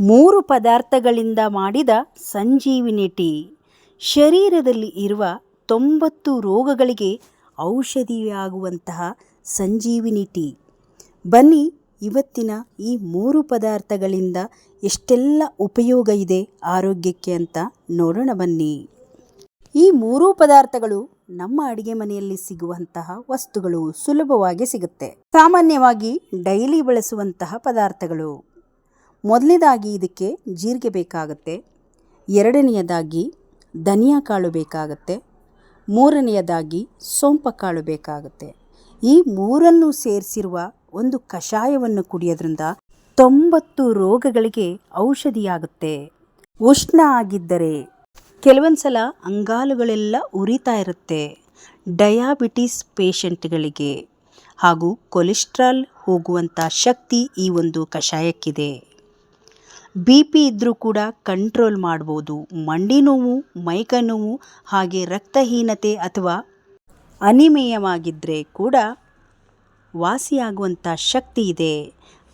ಮೂರು ಪದಾರ್ಥಗಳಿಂದ ಮಾಡಿದ ಸಂಜೀವಿನಿ ಟೀ. ಶರೀರದಲ್ಲಿ ಇರುವ ತೊಂಬತ್ತು ರೋಗಗಳಿಗೆ ಔಷಧಿಯಾಗುವಂತಹ ಸಂಜೀವಿನಿ ಟೀ. ಬನ್ನಿ, ಇವತ್ತಿನ ಈ ಮೂರು ಪದಾರ್ಥಗಳಿಂದ ಎಷ್ಟೆಲ್ಲ ಉಪಯೋಗ ಇದೆ ಆರೋಗ್ಯಕ್ಕೆ ಅಂತ ನೋಡೋಣ ಬನ್ನಿ. ಈ ಮೂರೂ ಪದಾರ್ಥಗಳು ನಮ್ಮ ಅಡುಗೆ ಮನೆಯಲ್ಲಿ ಸಿಗುವಂತಹ ವಸ್ತುಗಳು ಸುಲಭವಾಗಿ ಸಿಗುತ್ತೆ. ಸಾಮಾನ್ಯವಾಗಿ ಡೈಲಿ ಬಳಸುವಂತಹ ಪದಾರ್ಥಗಳು. ಮೊದಲನೇದಾಗಿ ಇದಕ್ಕೆ ಜೀರಿಗೆ ಬೇಕಾಗುತ್ತೆ. ಎರಡನೆಯದಾಗಿ ಧನಿಯಾ ಕಾಳು ಬೇಕಾಗುತ್ತೆ. ಮೂರನೆಯದಾಗಿ ಸೋಂಪ ಕಾಳು ಬೇಕಾಗುತ್ತೆ. ಈ ಮೂರನ್ನು ಸೇರಿಸಿರುವ ಒಂದು ಕಷಾಯವನ್ನು ಕುಡಿಯೋದ್ರಿಂದ ತೊಂಬತ್ತು ರೋಗಗಳಿಗೆ ಔಷಧಿಯಾಗುತ್ತೆ. ಉಷ್ಣ ಆಗಿದ್ದರೆ ಕೆಲವೊಂದು ಸಲ ಅಂಗಾಲುಗಳೆಲ್ಲ ಉರಿತಾ ಇರುತ್ತೆ. ಡಯಾಬಿಟಿಸ್ ಪೇಷಂಟ್ಗಳಿಗೆ ಹಾಗೂ ಕೊಲೆಸ್ಟ್ರಾಲ್ ಹೋಗುವಂಥ ಶಕ್ತಿ ಈ ಒಂದು ಕಷಾಯಕ್ಕಿದೆ. ಬಿ ಪಿ ಇದ್ದರೂ ಕೂಡ ಕಂಟ್ರೋಲ್ ಮಾಡ್ಬೋದು. ಮಂಡಿ ನೋವು, ಮೈಕ ನೋವು, ಹಾಗೆ ರಕ್ತಹೀನತೆ ಅಥವಾ ಅನಿಮೇಯವಾಗಿದ್ದರೆ ಕೂಡ ವಾಸಿಯಾಗುವಂಥ ಶಕ್ತಿ ಇದೆ.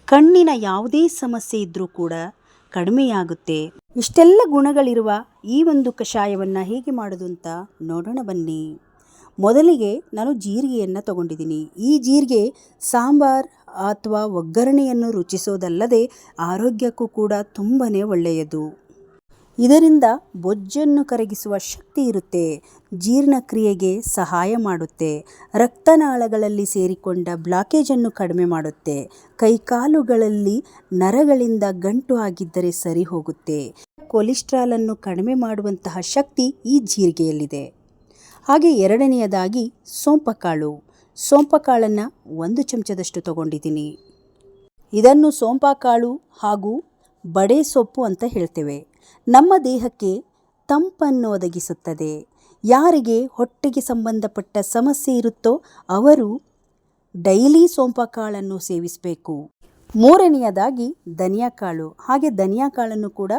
ಕಣ್ಣಿನ ಯಾವುದೇ ಸಮಸ್ಯೆ ಇದ್ದರೂ ಕೂಡ ಕಡಿಮೆಯಾಗುತ್ತೆ. ಇಷ್ಟೆಲ್ಲ ಗುಣಗಳಿರುವ ಈ ಒಂದು ಕಷಾಯವನ್ನು ಹೇಗೆ ಮಾಡೋದು ಅಂತ ನೋಡೋಣ ಬನ್ನಿ. ಮೊದಲಿಗೆ ನಾನು ಜೀರಿಗೆಯನ್ನು ತಗೊಂಡಿದ್ದೀನಿ. ಈ ಜೀರಿಗೆ ಸಾಂಬಾರ್ ಅಥವಾ ಒಗ್ಗರಣೆಯನ್ನು ರುಚಿಸೋದಲ್ಲದೆ ಆರೋಗ್ಯಕ್ಕೂ ಕೂಡ ತುಂಬಾ ಒಳ್ಳೆಯದು. ಇದರಿಂದ ಬೊಜ್ಜನ್ನು ಕರಗಿಸುವ ಶಕ್ತಿ ಇರುತ್ತೆ. ಜೀರ್ಣಕ್ರಿಯೆಗೆ ಸಹಾಯ ಮಾಡುತ್ತೆ. ರಕ್ತನಾಳಗಳಲ್ಲಿ ಸೇರಿಕೊಂಡ ಬ್ಲಾಕೇಜನ್ನು ಕಡಿಮೆ ಮಾಡುತ್ತೆ. ಕೈಕಾಲುಗಳಲ್ಲಿ ನರಗಳಿಂದ ಗಂಟು ಆಗಿದ್ದರೆ ಸರಿ ಹೋಗುತ್ತೆ. ಕೊಲೆಸ್ಟ್ರಾಲನ್ನು ಕಡಿಮೆ ಮಾಡುವಂತಹ ಶಕ್ತಿ ಈ ಜೀರಿಗೆಯಲ್ಲಿದೆ. ಹಾಗೆ ಎರಡನೆಯದಾಗಿ ಸೋಂಪಕಾಳು. ಸೋಂಪಕಾಳನ್ನು ಒಂದು ಚಮಚದಷ್ಟು ತಗೊಂಡಿದ್ದೀನಿ. ಇದನ್ನು ಸೋಂಪಕಾಳು ಹಾಗೂ ಬಡೆ ಸೊಪ್ಪು ಅಂತ ಹೇಳ್ತೇವೆ. ನಮ್ಮ ದೇಹಕ್ಕೆ ತಂಪನ್ನು ಒದಗಿಸುತ್ತದೆ. ಯಾರಿಗೆ ಹೊಟ್ಟೆಗೆ ಸಂಬಂಧಪಟ್ಟ ಸಮಸ್ಯೆ ಇರುತ್ತೋ ಅವರು ಡೈಲಿ ಸೋಂಪಕಾಳನ್ನು ಸೇವಿಸಬೇಕು. ಮೂರನೆಯದಾಗಿ ಧನಿಯಾ ಕಾಳು ಹಾಗೆ ಧನಿಯಾ ಕಾಳನ್ನು ಕೂಡ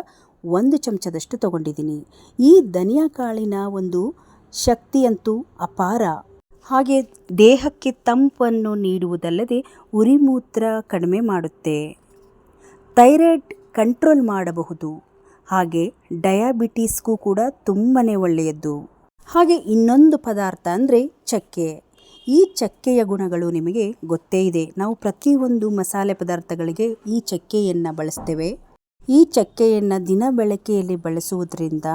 ಒಂದು ಚಮಚದಷ್ಟು ತಗೊಂಡಿದ್ದೀನಿ. ಈ ಧನಿಯಾ ಕಾಳಿನ ಒಂದು ಶಕ್ತಿಯಂತೂ ಅಪಾರ. ಹಾಗೆ ದೇಹಕ್ಕೆ ತಂಪನ್ನು ನೀಡುವುದಲ್ಲದೆ ಉರಿಮೂತ್ರ ಕಡಿಮೆ ಮಾಡುತ್ತೆ. ಥೈರಾಯ್ಡ್ ಕಂಟ್ರೋಲ್ ಮಾಡಬಹುದು. ಹಾಗೆ ಡಯಾಬಿಟೀಸ್ಗೂ ಕೂಡ ತುಂಬಾ ಒಳ್ಳೆಯದು ಹಾಗೆ ಇನ್ನೊಂದು ಪದಾರ್ಥ ಅಂದರೆ ಚಕ್ಕೆ. ಈ ಚಕ್ಕೆಯ ಗುಣಗಳು ನಿಮಗೆ ಗೊತ್ತೇ ಇದೆ. ನಾವು ಪ್ರತಿಯೊಂದು ಮಸಾಲೆ ಪದಾರ್ಥಗಳಿಗೆ ಈ ಚಕ್ಕೆಯನ್ನು ಬಳಸ್ತೇವೆ. ಈ ಚಕ್ಕೆಯನ್ನು ದಿನ ಬಳಕೆಯಲ್ಲಿ ಬಳಸುವುದರಿಂದ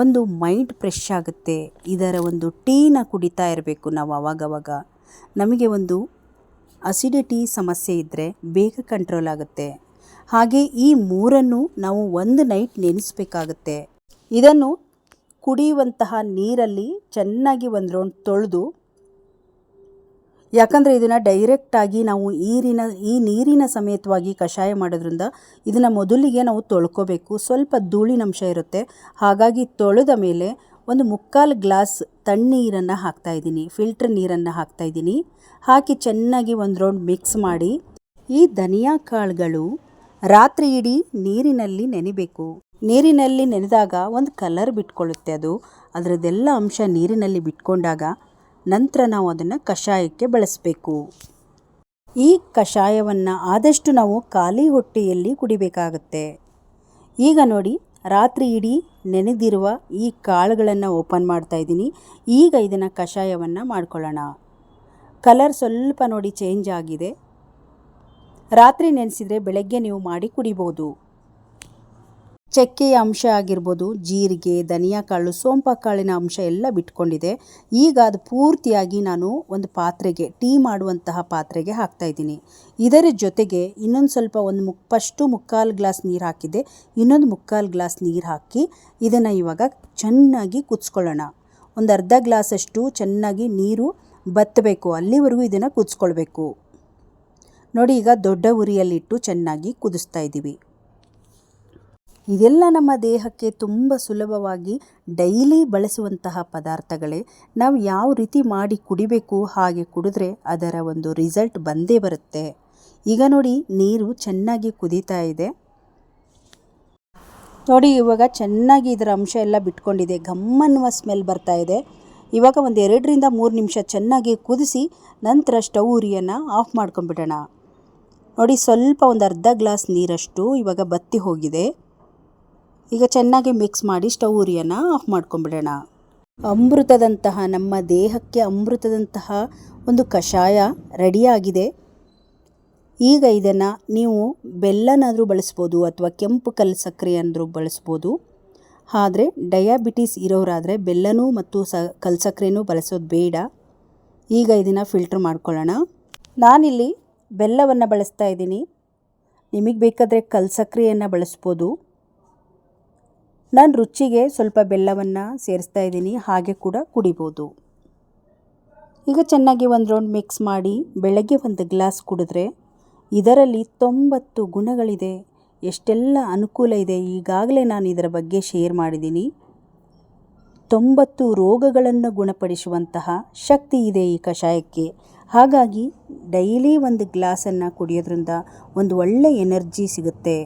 ಒಂದು ಮೈಂಡ್ ಫ್ರೆಶ್ ಆಗುತ್ತೆ. ಇದರ ಒಂದು ಟೀನ ಕುಡಿತಾ ಇರಬೇಕು ನಾವು ಆವಾಗವಾಗ ನಮಗೆ ಒಂದು ಅಸಿಡಿಟಿ ಸಮಸ್ಯೆ ಇದ್ದರೆ ಬೇಗ ಕಂಟ್ರೋಲ್ ಆಗುತ್ತೆ. ಹಾಗೆ ಈ ಮೂರನ್ನು ನಾವು ಒಂದು ನೈಟ್ ನೆನೆಸಬೇಕಾಗುತ್ತೆ. ಇದನ್ನು ಕುಡಿಯುವಂತಹ ನೀರಲ್ಲಿ ಚೆನ್ನಾಗಿ ಒಂದು ರೌಂಡ್ ತೊಳೆದು ಯಾಕಂದರೆ ಇದನ್ನು ಡೈರೆಕ್ಟಾಗಿ ನಾವು ಈರಿನ, ಈ ನೀರಿನ ಸಮೇತವಾಗಿ ಕಷಾಯ ಮಾಡೋದ್ರಿಂದ ಇದನ್ನು ಮೊದಲಿಗೆ ನಾವು ತೊಳ್ಕೋಬೇಕು. ಸ್ವಲ್ಪ ಧೂಳಿನಂಶ ಇರುತ್ತೆ. ಹಾಗಾಗಿ ತೊಳೆದ ಮೇಲೆ ಒಂದು ಮುಕ್ಕಾಲು ಗ್ಲಾಸ್ ತಣ್ಣೀರನ್ನು ಹಾಕ್ತಾಯಿದ್ದೀನಿ ಫಿಲ್ಟ್ರ್ ನೀರನ್ನು ಹಾಕ್ತಾಯಿದ್ದೀನಿ ಹಾಕಿ ಚೆನ್ನಾಗಿ ಒಂದು ರೌಂಡ್ ಮಿಕ್ಸ್ ಮಾಡಿ. ಈ ಧನಿಯಾ ಕಾಳುಗಳು ರಾತ್ರಿ ಇಡೀ ನೀರಿನಲ್ಲಿ ನೆನಿಬೇಕು. ನೀರಿನಲ್ಲಿ ನೆನೆದಾಗ ಒಂದು ಕಲರ್ ಬಿಟ್ಕೊಳ್ಳುತ್ತೆ ಅದು. ಅದರದ್ದೆಲ್ಲ ಅಂಶ ನೀರಿನಲ್ಲಿ ಬಿಟ್ಕೊಂಡಾಗ ನಂತರ ನಾವು ಅದನ್ನು ಕಷಾಯಕ್ಕೆ ಬಳಸಬೇಕು. ಈ ಕಷಾಯವನ್ನು ಆದಷ್ಟು ನಾವು ಖಾಲಿ ಹೊಟ್ಟೆಯಲ್ಲಿ ಕುಡಿಬೇಕಾಗತ್ತೆ. ಈಗ ನೋಡಿ, ರಾತ್ರಿ ಇಡೀ ನೆನೆದಿರುವ ಈ ಕಾಳುಗಳನ್ನು ಓಪನ್ ಮಾಡ್ತಾ ಇದ್ದೀನಿ. ಈಗ ಇದನ್ನು ಕಷಾಯವನ್ನು ಮಾಡ್ಕೊಳ್ಳೋಣ. ಕಲರ್ ಸ್ವಲ್ಪ ನೋಡಿ ಚೇಂಜ್ ಆಗಿದೆ. ರಾತ್ರಿ ನೆನೆಸಿದರೆ ಬೆಳಗ್ಗೆ ನೀವು ಮಾಡಿ ಕುಡಿಬೋದು. ಚಕ್ಕೆಯ ಅಂಶ ಆಗಿರ್ಬೋದು, ಜೀರಿಗೆ, ಧನಿಯಾ ಕಾಳು ಸೋಂಪ ಕಾಳಿನ ಅಂಶ ಎಲ್ಲ ಬಿಟ್ಕೊಂಡಿದೆ. ಈಗ ಅದು ಪೂರ್ತಿಯಾಗಿ ನಾನು ಒಂದು ಪಾತ್ರೆಗೆ, ಟೀ ಮಾಡುವಂತಹ ಪಾತ್ರೆಗೆ ಹಾಕ್ತಾ ಇದ್ದೀನಿ. ಇದರ ಜೊತೆಗೆ ಇನ್ನೊಂದು ಸ್ವಲ್ಪ ಒಂದು ಮುಕ್ ಫಸ್ಟು ಮುಕ್ಕಾಲು ಗ್ಲಾಸ್ ನೀರು ಹಾಕಿದ್ದೆ. ಇನ್ನೊಂದು ಮುಕ್ಕಾಲು ಗ್ಲಾಸ್ ನೀರು ಹಾಕಿ ಇದನ್ನು ಇವಾಗ ಚೆನ್ನಾಗಿ ಕುದಿಸ್ಕೊಳ್ಳೋಣ. ಒಂದು ಅರ್ಧ ಗ್ಲಾಸಷ್ಟು ಚೆನ್ನಾಗಿ ನೀರು ಬತ್ತಬೇಕು. ಅಲ್ಲಿವರೆಗೂ ಇದನ್ನು ಕುದಿಸ್ಕೊಳ್ಬೇಕು. ನೋಡಿ, ಈಗ ದೊಡ್ಡ ಉರಿಯಲ್ಲಿಟ್ಟು ಚೆನ್ನಾಗಿ ಕುದಿಸ್ತಾ ಇದ್ದೀವಿ. ಇದೆಲ್ಲ ನಮ್ಮ ದೇಹಕ್ಕೆ ತುಂಬ ಸುಲಭವಾಗಿ ಡೈಲಿ ಬಳಸುವಂತಹ ಪದಾರ್ಥಗಳೇ. ನಾವು ಯಾವ ರೀತಿ ಮಾಡಿ ಕುಡಿಬೇಕು, ಹಾಗೆ ಕುಡಿದ್ರೆ ಅದರ ಒಂದು ರಿಸಲ್ಟ್ ಬಂದೇ ಬರುತ್ತೆ. ಈಗ ನೋಡಿ, ನೀರು ಚೆನ್ನಾಗಿ ಕುದೀತಾ ಇದೆ. ನೋಡಿ, ಇವಾಗ ಚೆನ್ನಾಗಿ ಇದರ ಅಂಶ ಎಲ್ಲ ಬಿಟ್ಕೊಂಡಿದೆ. ಘಮ್ಮನ್ನುವ ಸ್ಮೆಲ್ ಬರ್ತಾ ಇದೆ. ಇವಾಗ ಒಂದು ಎರಡರಿಂದ ಮೂರು ನಿಮಿಷ ಚೆನ್ನಾಗಿ ಕುದಿಸಿ, ನಂತರ ಸ್ಟವ್ ಉರಿಯನ್ನು ಆಫ್ ಮಾಡ್ಕೊಂಬಿಡೋಣ ನೋಡಿ, ಸ್ವಲ್ಪ ಒಂದು ಅರ್ಧ ಗ್ಲಾಸ್ ನೀರಷ್ಟು ಇವಾಗ ಬತ್ತಿ ಹೋಗಿದೆ. ಈಗ ಚೆನ್ನಾಗಿ ಮಿಕ್ಸ್ ಮಾಡಿ ಸ್ಟವ್ ಉರಿಯನ್ನು ಆಫ್ ಮಾಡ್ಕೊಂಬಿಡೋಣ. ಅಮೃತದಂತಹ ನಮ್ಮ ದೇಹಕ್ಕೆ ಅಮೃತದಂತಹ ಒಂದು ಕಷಾಯ ರೆಡಿಯಾಗಿದೆ ಈಗ ಇದನ್ನು ನೀವು ಬೆಲ್ಲನಾದರೂ ಬಳಸ್ಬೋದು ಅಥವಾ ಕೆಂಪು ಕಲ್ಲು ಸಕ್ಕರೆ ಅಂದರೂ ಬಳಸ್ಬೋದು. ಆದರೆ ಡಯಾಬಿಟೀಸ್ ಇರೋರಾದರೆ ಬೆಲ್ಲನೂ ಮತ್ತು ಸ ಕಲ್ ಸಕ್ಕರೆನೂ ಬಳಸೋದು ಬೇಡ. ಈಗ ಇದನ್ನು ಫಿಲ್ಟ್ರ್ ಮಾಡ್ಕೊಳ್ಳೋಣ. ನಾನಿಲ್ಲಿ ಬೆಲ್ಲವನ್ನು ಬಳಸ್ತಾ ಇದ್ದೀನಿ. ನಿಮಗೆ ಬೇಕಾದರೆ ಕಲ್ಲು ಸಕ್ಕರೆಯನ್ನು ಬಳಸ್ಬೋದು. ನಾನು ರುಚಿಗೆ ಸ್ವಲ್ಪ ಬೆಲ್ಲವನ್ನು ಸೇರಿಸ್ತಾ ಇದ್ದೀನಿ, ಹಾಗೆ ಕೂಡ ಕುಡಿಬೋದು. ಈಗ ಚೆನ್ನಾಗಿ ಒಂದು ರೌಂಡ್ ಮಿಕ್ಸ್ ಮಾಡಿ ಬೆಳಗ್ಗೆ ಒಂದು ಗ್ಲಾಸ್ ಕುಡಿದ್ರೆ ಇದರಲ್ಲಿ ತೊಂಬತ್ತು ಗುಣಗಳಿದೆ. ಎಷ್ಟೆಲ್ಲ ಅನುಕೂಲ ಇದೆ ಈಗಾಗಲೇ ನಾನು ಇದರ ಬಗ್ಗೆ ಶೇರ್ ಮಾಡಿದ್ದೀನಿ. ತೊಂಬತ್ತು ರೋಗಗಳನ್ನು ಗುಣಪಡಿಸುವಂತಹ ಶಕ್ತಿ ಇದೆ ಈ ಕಷಾಯಕ್ಕೆ. ಹಾಗಾಗಿ ಡೈಲಿ ಒಂದು ಗ್ಲಾಸನ್ನು ಕುಡಿಯೋದ್ರಿಂದ ಒಂದು ಒಳ್ಳೆಯ ಎನರ್ಜಿ ಸಿಗುತ್ತೆ.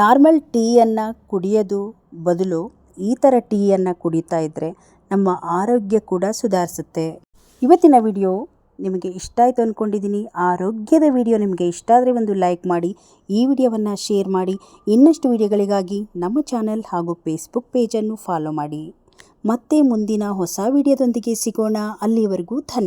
ನಾರ್ಮಲ್ ಟೀಯನ್ನು ಕುಡಿಯೋದು ಬದಲು ಈ ಥರ ಟೀಯನ್ನು ಕುಡಿತಾ ಇದ್ದರೆ ನಮ್ಮ ಆರೋಗ್ಯ ಕೂಡ ಸುಧಾರಿಸುತ್ತೆ. ಇವತ್ತಿನ ವಿಡಿಯೋ ನಿಮಗೆ ಇಷ್ಟ ಆಯಿತು ಅಂದ್ಕೊಂಡಿದ್ದೀನಿ ಆರೋಗ್ಯದ ವಿಡಿಯೋ ನಿಮಗೆ ಇಷ್ಟ ಆದರೆ ಒಂದು ಲೈಕ್ ಮಾಡಿ, ಈ ವಿಡಿಯೋವನ್ನು ಶೇರ್ ಮಾಡಿ, ಇನ್ನಷ್ಟು ವಿಡಿಯೋಗಳಿಗಾಗಿ ನಮ್ಮ ಚಾನಲ್ ಹಾಗೂ ಫೇಸ್ಬುಕ್ ಪೇಜನ್ನು ಫಾಲೋ ಮಾಡಿ. ಮತ್ತೆ ಮುಂದಿನ ಹೊಸ ವಿಡಿಯೋದೊಂದಿಗೆ ಸಿಗೋಣ. ಅಲ್ಲಿವರೆಗೂ ಧನ್ಯವಾದ.